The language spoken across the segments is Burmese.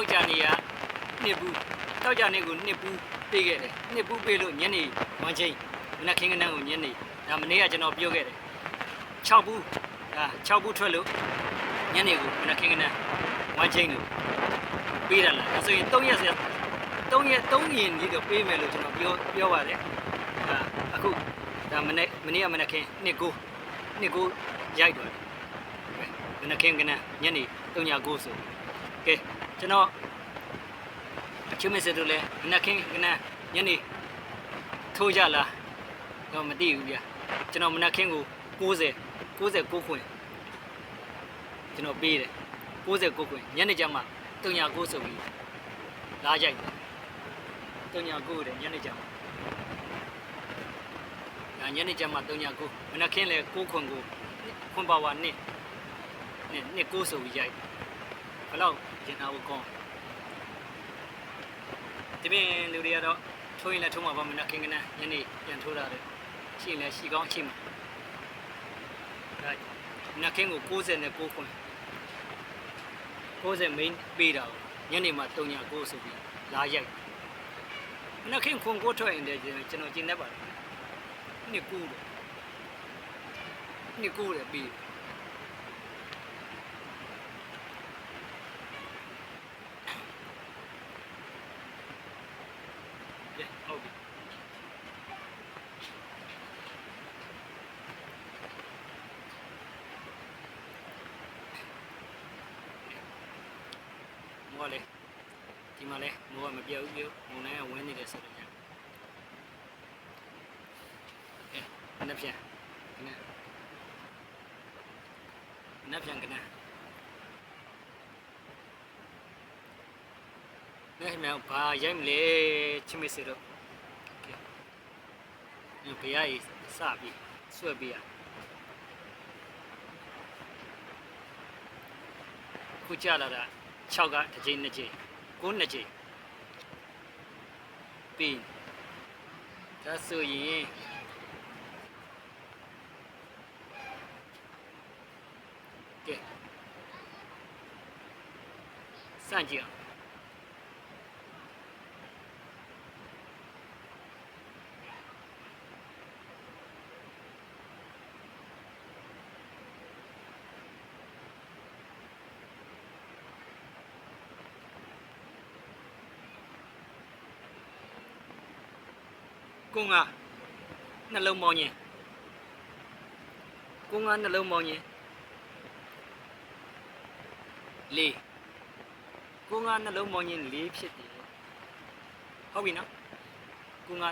တောက်ကြနေရနှစ်ဘူးတောက်ကြနေကိုနှစ်ဘူးပေးခဲ့တယ်နှစ်ဘူးပေးလို့ညနေဝမ်းချင်းမနက်ခင်းကနန်းကိုညနေဒါမနေ့ကကျွန်တော်ပြောခဲ့တယ်6ဘူးဒါ6ဘူးထွက်လို့ညနေကိုမနက်ခင်းကနန်းဝမ်းချင်းလို့ပေးတယ်လားဒါဆိုရင်3ရက်ဆက်3ရက်3ရင်ကြီးတော့ပေးမယ်လို့ကျွန်တော်ပြောပြောပါတယ်ဒါအခုဒါမနေ့မနေ့ကမနက်ခင်းနှစ်ကိုနှစ်ကိုရိုက်တော့တယ်မနက်ခင်းကနညနေ3ည9ဆိုကဲ ကျွန်တော်အချုံမစတို့လဲမနက်ခင်းကနညနေထိုးကြလားတော့မသိဘူးဗျာကျွန်တော်မနက်ခင်းကို90 69ခွင်ကျွန်တော်ပေးတယ်69ခွင်ညနေကျမှ3ည9ဆိုပြီးလာကြိုက်တယ်3ည9တယ်ညနေကျမှဒါညနေကျမှ3ည9မနက်ခင်းလဲ9ခွင်ကိုခွန်ပါဝါနှစ်နှစ်နှစ်ကိုးဆိုပြီးရိုက်ဘယ်လောက် ကျင်တာကိုကောင်းဒီပြင်လူတွေကတော့ထိုးရင်လည်းထိုးမှာပါမနက်ခင်းကနန်းညနေပြန်ထိုးတာတယ်ရှိရင်လည်းရှိကောင်းရှိမှာဒါမနက်ခင်းကို60နဲ့6ခွန်း60မိန်းပေးတာကိုညနေမှာ3ည9ဆိုပြီးလာရိုက်မနက်ခင်းခွန်ကိုထွက်ရင်လည်းကျွန်တော်ကျင်တတ်ပါတယ်နှစ်ကူးတယ်နှစ်ကူးတယ်ပြီး မောလေဒီမှာလဲမိုးကမပြောက်ဘူးပြုတ်မုန်တိုင်းကဝင်းနေတယ်ဆိုတော့ကြာအဲနှစ်ပြန်ကနနှစ်ပြန်ကနနေမြောက်ဘာရိုက်မလဲချစ်မစေတော့ကဲဒီဘရားကြီးစပြီးဆွဲပြီးရခုကြလာတာ 6ကတစ်ချိန်နှစ်ချိန်9နှစ်ချိန်ပြီးဒါဆိုရင်ကဲစမ်းကြည့် အောင်ကိုငါနှလုံးပေါင်းခြင်းကိုငါနှလုံးပေါင်းခြင်းလေးကိုငါနှလုံးပေါင်းခြင်းလေးဖြစ်တယ်ဟုတ်ပြီနော်ကိုငါ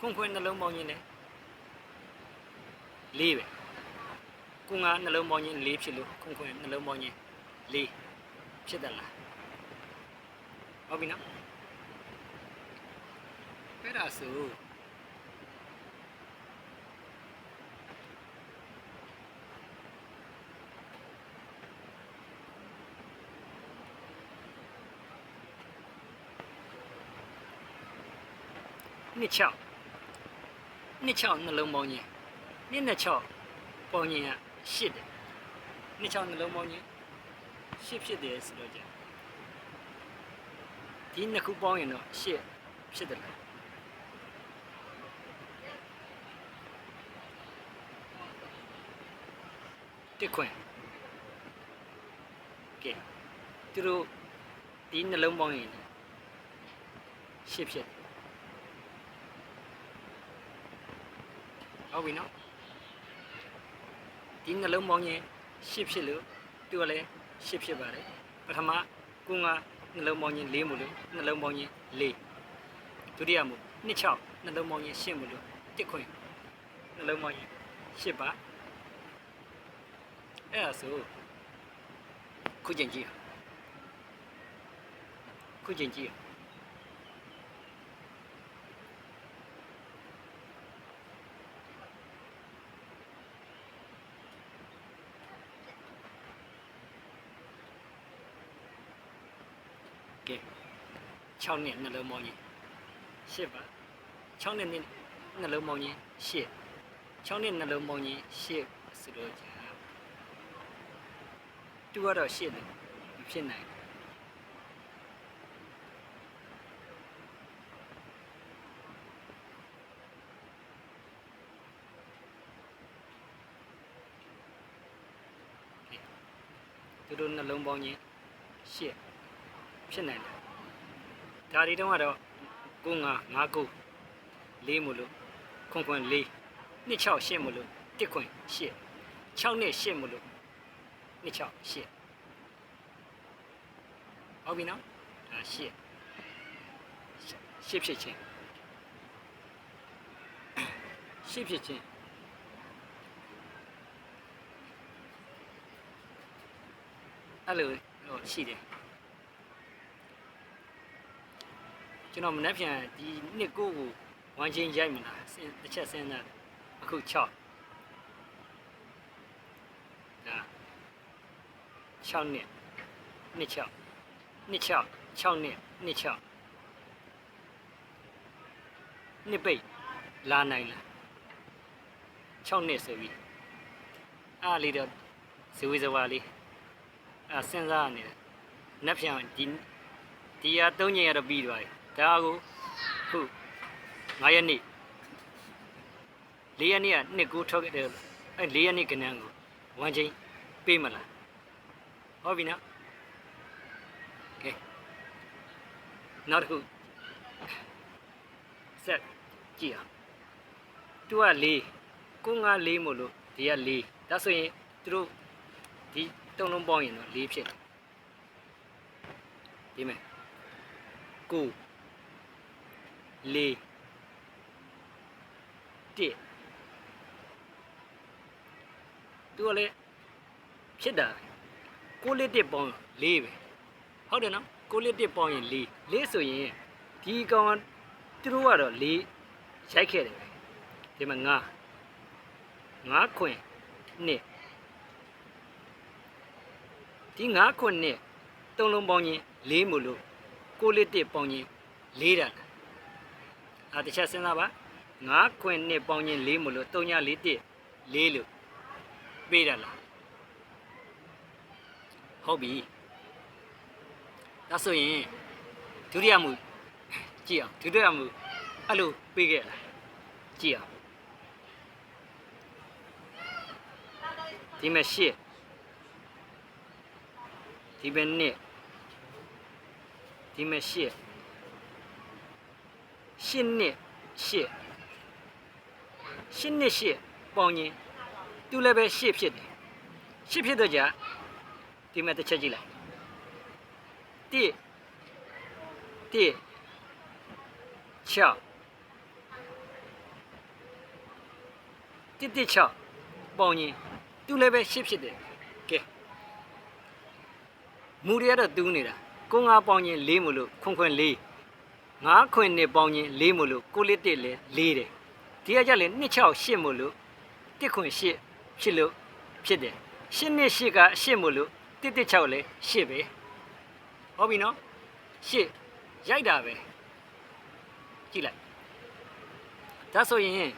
ခြင်းလေးလေးရိုက်ကိုငါနှလုံးပေါင်းခြင်းလေးဖြစ်ဆိုကြတယ်ခွန်ခွင်းနှလုံးပေါင်းခြင်းနဲ့လေးပဲကိုငါနှလုံးပေါင်းခြင်းလေးဖြစ်လို့ခွန်ခွင်းနှလုံးပေါင်းခြင်းလေးဖြစ်တယ်လားဟုတ်ပြီနော်အဲ့ဒါဆိုနှစ်ချောက် နှစ်ချောင်းနှလုံးပေါင်းခြင်းနှစ်နှစ်ချောင်းပေါင်းခြင်းကရှစ်တယ်နှစ်ချောင်းနှလုံးပေါင်းခြင်းရှစ်ဖြစ်တယ်ဆိုတော့ကြာဒီနှစ်ခုပေါင်းရင်တော့ရှစ်ဖြစ်တယ်လားတစ်ခွင်ကဲသူတို့ဒီနှလုံးပေါင်းရင်ရှစ်ဖြစ်တယ် ဟုတ်ပြီနော်ဒီနှလုံးပေါင်းရင်ရှစ်ဖြစ်လို့သူကလည်းရှစ်ဖြစ်ပါတယ်ပထမကုငါနှလုံးပေါင်းရင်၄မို့လို့နှလုံးပေါင်းရင်၄ဒုတိယမို့နှစ်၆နှလုံးပေါင်းရင်ရှစ်မို့လို့တစ်ခွင်နှလုံးပေါင်းရင်ရှစ်ပါအဲ့ဒါဆိုခုချိန်ကြည့်ခုခုချိန်ကြည့်ကဲ 6နှစ်နှလုံးပေါင်းကြီး8ပါ6နှစ်နှစ်နှလုံးပေါင်းကြီး8 6နှစ်နှလုံးပေါင်းကြီး8ဆိုတော့ကြာတူကတော့8တယ်မဖြစ်နိုင်ဘူးသူတို့နှလုံးပေါင်းချင်းရှစ်ဖြစ်နိုင်တယ် ဒါဒီတုန်းကတော့ကိုငါငါကိုလေးမလို့ခွန်ခွန်လေးနှစ်6ရှစ်မလို့တစ်ခွန်ရှစ်6နှစ်ရှစ်မလို့နှစ်6ရှစ်ဟုတ်ပြီနော်ဒါရှစ်ရှစ်ဖြစ်ချင်းရှစ်ဖြစ်ချင်းအဲ့လိုဟိုရှိတယ် ကျွန်တော်မနေ့ပြန်ဒီနှစ်ကိုကိုဝမ်းချင်းရိုက်မလားစဉ်တစ်ချက်စဉ်းစားတယ်အခု6ဒါ6နှစ်နှစ်6နှစ်6 6နှစ်နှစ်6နှစ်ပိတ်လာနိုင်လား6နှစ်ဆိုပြီးအားလေးတော့ဇဝေဇဝါလေးအဲစဉ်းစားနေတယ်။နက်ပြန်ဒီဒီဟာ၃ညရတော့ပြီးသွားပြီ။ ဒါကိုခု9ရက်နေ့၄ရက်နေ့ကနှစ်ကိုထွက်ခဲ့တယ်အဲ၄ရက်နေ့ကနန်းကိုဝမ်းချင်းပေးမလား။ဟုတ်ပြီနော်။ကဲနောက်တစ်ခုဆက်ကြည့်အောင်။သူက၄ကိုငါ၄မို့လို့ဒီက၄ဒါဆိုရင်သူတို့ဒီတုံးလုံးပေါင်းရင်တော့၄ဖြစ်တယ်ဒီမဲ့ကို ၄တစ်သူကလည်းဖြစ်တာကိုလေးတစ်ပေါင်း၄ပဲဟုတ်တယ်နော်ကိုလေးတစ်ပေါင်းရင်၄၄ဆိုရင်ဒီကောင်ကသူတို့ကတော့၄ရိုက်ခဲ့တယ်ပဲဒီမှာ၅၅ခွင်နှစ်ဒီ9ခွနဲ့သုံးလုံးပေါင်းချင်း၄မို့လို့ကိုလေးတစ်ပေါင်းချင်း၄တာလား အာတခြားစဉ်းစားပါ9ခွနဲ့ပေါင်းချင်း၄မို့လို့3ည4တစ်၄လို့ပေးတာလားဟုတ်ပြီဒါဆိုရင်ဒုတိယမှုကြည့်အောင်ဒုတိယမှုအဲ့လိုပေးခဲ့လားကြည့်အောင်ဒီမဲ့ရှစ်ဒီပဲနှစ်ဒီမဲ့ရှစ် ရှင်းနှစ်ရှစ်ရှင်းနှစ်ရှစ်ပေါင်းရင်သူလည်းပဲရှစ်ဖြစ်တယ်ရှစ်ဖြစ်တော့ကြဒီမှာတစ်ချက်ကြည့်လိုက်တိတိချောတိတိချောပေါင်းရင်သူလည်းပဲရှစ်ဖြစ်တယ်ကဲမူရရတော့တူးနေတာကိုငါပေါင်းရင်လေးမလို့ခွန်ခွန်လေး 9ခွင်နှစ်ပေါင်းချင်း၄မို့လို့ကိုလစ်တက်လဲ၄တယ်ဒီကကြလဲ2 6 8မို့လို့1ခွင်8ဖြစ်လို့ဖြစ်တယ်8နှစ်8က8မို့လို့1 1 6လဲ8ပဲဟုတ်ပြီနော်8ရိုက်တာပဲကြည့်လိုက်ဒါဆိုရင်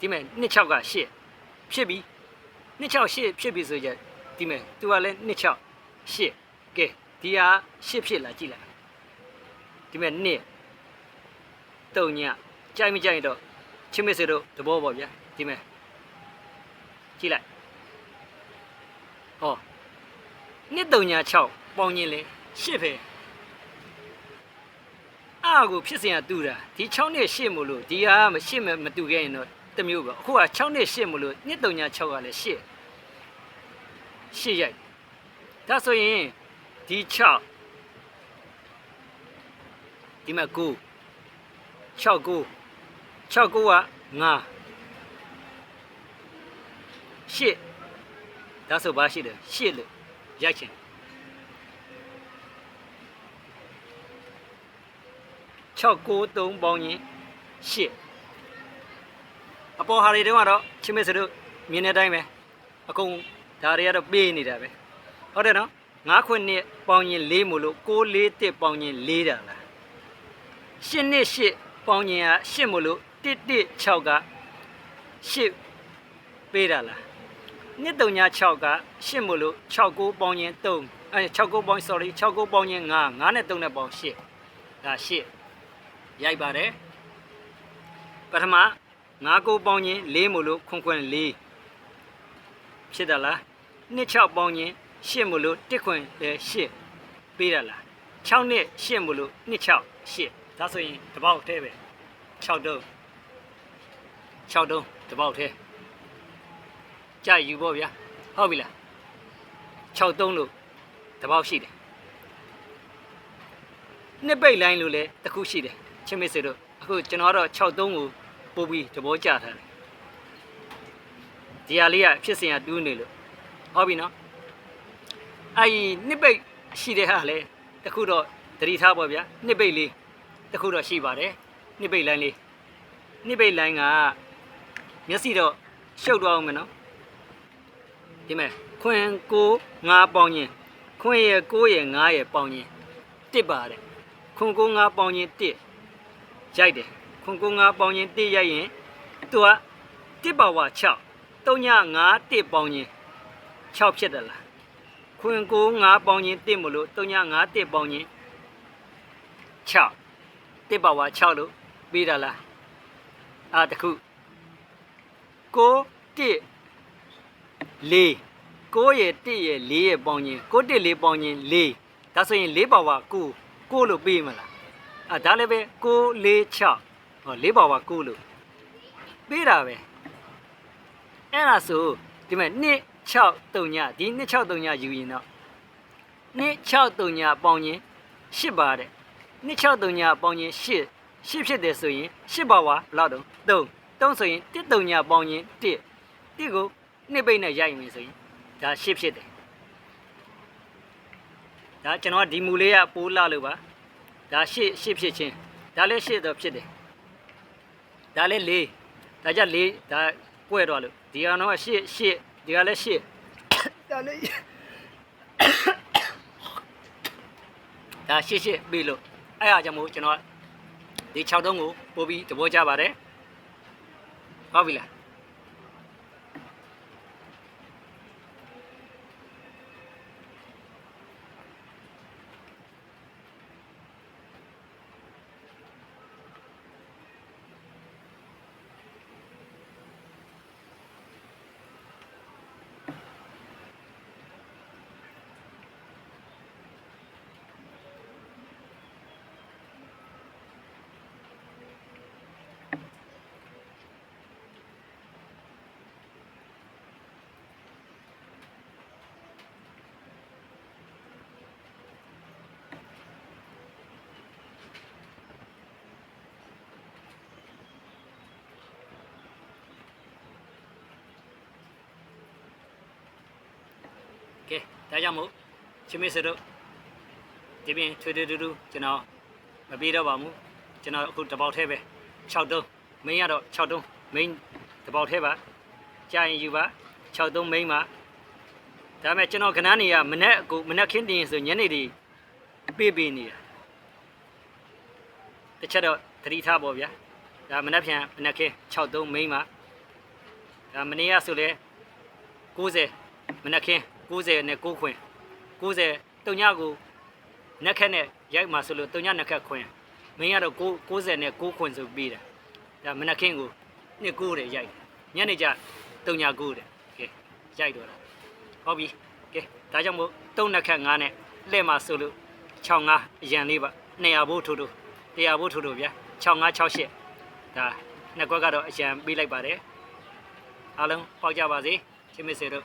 ဒီမဲ့2 6က8ဖြစ်ပြီ2 6 8ဖြစ်ပြီဆိုကြဒီမဲ့ तू ကလဲ2 6 8ကဲဒီဟာ8ဖြစ်လာကြည့်လိုက်ဒီမဲ့2 တုံညကြိုက်မကြိုက်တော့ချင်းမစေတော့တဘောပေါ့ဗျာဒီမဲ့ကြည့်လိုက်ဟောနှစ်တုံည6ပေါင်းရင်လေရှစ်ပဲအာကိုဖြစ်စဉ်ကတူတာဒီ6နှစ်ရှစ်မို့လို့ဒီဟာမရှစ်မတူခဲ့ရင်တော့တမျိုးပဲအခုက6နှစ်ရှစ်မို့လို့နှစ်တုံည6ကလည်းရှစ်ရှစ်ရိုက်ဒါဆိုရင်ဒီ6ဒီမှာ9 6 9 6 9က9 8ဒါဆိုဘာရှိတယ်8လို့ရိုက်ချင်693ပေါင်းရင်8အပေါ်ဟာတွေတုန်းကတော့ချင်းမစတို့မြင်တဲ့အတိုင်းပဲအကုန်ဒါတွေကတော့ပေးနေတာပဲဟုတ်တယ်နော်9ခွနှစ်ပေါင်းရင်4မို့လို့6 4တစ်ပေါင်းရင်4တာလား8နှစ်8 ပေါင်းရင်က8မို့လို့1 1 6က8ပေးတာလားနှစ်3ည6က8မို့လို့6 9ပေါင်းရင်3အဲ6 9ပေါင်း sorry 6 9ပေါင်းရင်9 9နဲ့3နဲ့ပေါင်း8ဒါ8ရိုက်ပါတယ်ပထမ9 9ပေါင်းရင်4မို့လို့ခွန်ခွန်4ဖြစ်တာလားနှစ်6ပေါင်းရင်8မို့လို့1ခွန်လည်း8ပေးတာလား6နှစ်8မို့လို့နှစ်6 8 ဒါဆိုရင်တစ်ပေါက်တည်းပဲ6တုံး6တုံးတစ်ပေါက်တည်းကြာယူပေါ့ဗျာဟုတ်ပြီလား6တုံးလို့တစ်ပေါက်ရှိတယ်နှစ်ပိတ်လိုင်းလို့လည်းတစ်ခုရှိတယ်ချင်းမစ်စေတို့အခုကျွန်တော်ကတော့6တုံးကိုပို့ပြီးသဘောကျထားတယ်ဒီဟာလေးကဖြစ်စဉ်ကတူးနေလို့ဟုတ်ပြီနော်အဲ့ဒီနှစ်ပိတ်ရှိတဲ့ဟာလဲတစ်ခုတော့သတိထားပါဗျာနှစ်ပိတ်လေး တစ်ခုတော့ရှိပါတယ်နှစ်ပိတ်လိုင်းလေးနှစ်ပိတ်လိုင်းကမျက်စိတော့ရှုပ်သွားအောင်မယ်နော်ဒီမဲ့ခွင်ကို9ပေါင်းရင်ခွင်ရဲ့9ရဲ့9ရဲ့ပေါင်းရင်တစ်ပါတဲ့ခွင်ကို9ပေါင်းရင်တစ်ရိုက်တယ်ခွင်ကို9ပေါင်းရင်တစ်ရိုက်ရင်သူကတစ်ပါဝါ6 3ည9တစ်ပေါင်းရင်6ဖြစ်တယ်လားခွင်ကို9ပေါင်းရင်တစ်မလို့3ည9တစ်ပေါင်းရင်6 တစ်ပါဝါ6လို့ပြီးတာလားအာတခုကိုတစ်လေးကိုရဲ့တစ်ရဲ့လေးရဲ့ပေါင်းရင်ကိုတစ်လေးပေါင်းရင်လေးဒါဆိုရင်လေးပါဝါကိုကိုလို့ပြီးမလားအာဒါလည်းပဲကိုလေး6ဟောလေးပါဝါကိုလို့ပြီးတာပဲအဲ့ဒါဆိုဒီမဲ့2 6 3ညဒီ2 6 3ညယူရင်တော့2 6 3ညပေါင်းရင်8ပါတဲ့ 2 6 3ညပေါင်းရင်8 8ဖြစ်တယ်ဆိုရင်8ပါဝါဘယ်လောက်တုံး3 3ဆိုရင်1 3ညပေါင်းရင်1 1ကိုနှစ်ပိတ်နဲ့ရိုက်မယ်ဆိုရင်ဒါ8ဖြစ်တယ်ဒါကျွန်တော်ကဒီမူလေးကပိုးလာလို့ပါဒါ8 8ဖြစ်ချင်းဒါလည်း8တော့ဖြစ်တယ်ဒါလည်း4ဒါကြ4ဒါကွဲတော့လို့ဒီကောင်တော့8 8ဒီကလည်း8ဒါလည်းဒါ8 8ပြီလို့ အဲ့အားကြောင့်မို့ကျွန်တော်ဒီ6တုံးကိုပို့ပြီးသဘောကျပါတယ်ဟုတ်ပြီလား ကဲ ဒါကြောင့်မို့ချင်းမေစတို့ဒီပြင်ထွေထွေတူတူကျွန်တော်မပြေတော့ပါဘူးကျွန်တော်အခုတပေါက်ထဲပဲ6တုံးမင်းကတော့6တုံးမင်းတပေါက်ထဲပါကြာရင်ယူပါ6တုံးမင်းပါဒါပေမဲ့ကျွန်တော်ခဏနေရမနေ့အခုမနေ့ခင်းတင်ဆိုညနေဒီပြေးပြေးနေတာတစ်ချက်တော့သတိထားပါဗျာဒါမနေ့ပြန်မနေ့ခင်း6တုံးမင်းပါဒါမနေ့ကဆိုလဲ90မနေ့ခင်း 90နဲ့6ခွင်90တုံညကိုနက်ခက်နဲ့ရိုက်မှာဆိုလို့တုံညနက်ခက်ခွင်မင်းကတော့90နဲ့6ခွင်ဆိုပြီးတာဒါမနက်ခင်းကိုနှစ်9တဲ့ရိုက်ညနေကျတုံည9တဲ့ကဲရိုက်တော့တာဟုတ်ပြီကဲဒါကြောင့်မို့3နက်ခက်9နဲ့လှဲ့မှာဆိုလို့65အရန်လေးပါ200ဘိုးထိုးထိုး100ဘိုးထိုးထိုးဗျာ65 68ဒါနှစ်ကွက်ကတော့အရန်ပေးလိုက်ပါတယ်အားလုံးပေါက်ကြပါစေချင်းမစေတို့